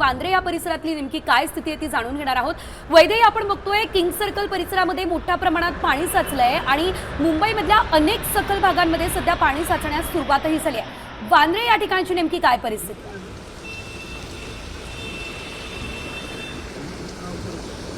वांद्रे या परिसरातली नेमकी काय स्थिती आहे ती जाणून घेणार आहोत. वैदे आपण बघतोय किंग सर्कल परिसरामध्ये मोठ्या प्रमाणात पाणी साचलंय आणि मुंबईमधल्या अनेक सखल भागांमध्ये सध्या पाणी साचण्यास सुरुवातही झाली आहे. वांद्रे या ठिकाणची नेमकी काय परिस्थिती आहे? अ,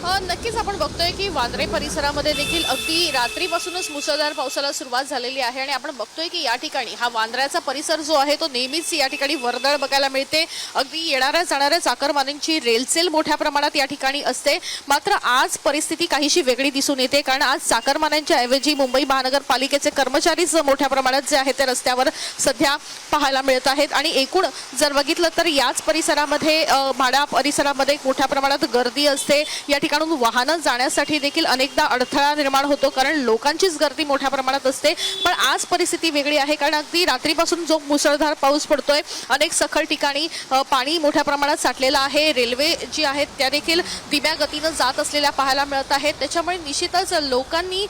नक्कीच आपण बघतोय की वांद्रे परिसरामध्ये देखील अगदी रात्रीपासूनच मुसळधार पावसाला सुरुवात झालेली आहे आणि आपण बघतोय की या ठिकाणी हा वांद्र्याचा परिसर जो आहे तो नेहमीच या ठिकाणी वर्दळ बघायला मिळते. अगदी येणाऱ्या जाणाऱ्या चाकरमान्यांची रेलचेल मोठ्या प्रमाणात या ठिकाणी असते. मात्र आज परिस्थिती काहीशी वेगळी दिसून येते कारण आज चाकरमान्यांच्या ऐवजी मुंबई महानगरपालिकेचे कर्मचारीच मोठ्या प्रमाणात जे आहे ते रस्त्यावर सध्या पाहायला मिळत आहेत. आणि एकूण जर बघितलं तर याच परिसरामध्ये माडा परिसरामध्ये मोठ्या प्रमाणात गर्दी असते. या ठिकाणून वाहनं जाण्यासाठी देखील अनेकदा अडथळा निर्माण होतो कारण लोकांचीच गर्दी मोठ्या प्रमाणात असते. पण आज परिस्थिती वेगळी आहे कारण अगदी रात्रीपासून जो मुसळधार पाऊस पडतोय अनेक सखल ठिकाणी पाणी मोठ्या प्रमाणात साठलेलं आहे. रेल्वे जी आहेत त्या देखील धीम्या गतीनं जात असलेल्या पाहायला मिळत आहेत. त्याच्यामुळे निश्चितच लोकांनी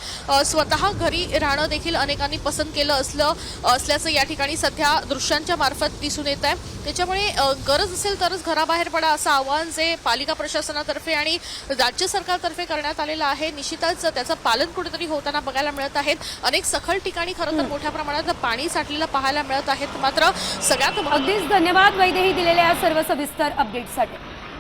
स्वतः घरी राहणं देखील अनेकांनी पसंत केलं असलं असल्याचं या ठिकाणी सध्या दृश्यांच्या मार्फत दिसून येत आहे. त्याच्यामुळे गरज असेल तरच घराबाहेर पडा असं आवाहन जे पालिका प्रशासनातर्फे आणि राज्य सरकारतर्फे करण्यात आलेलं आहे. निश्चितच त्याचं पालन कुठेतरी होताना बघायला मिळत आहेत. अनेक सखल ठिकाणी खरं तर मोठ्या प्रमाणात पाणी साठलेलं पाहायला मिळत आहेत. मात्र सगळ्यात अगदीच धन्यवाद वैदेही दिलेल्या या सर्व सविस्तर अपडेटसाठी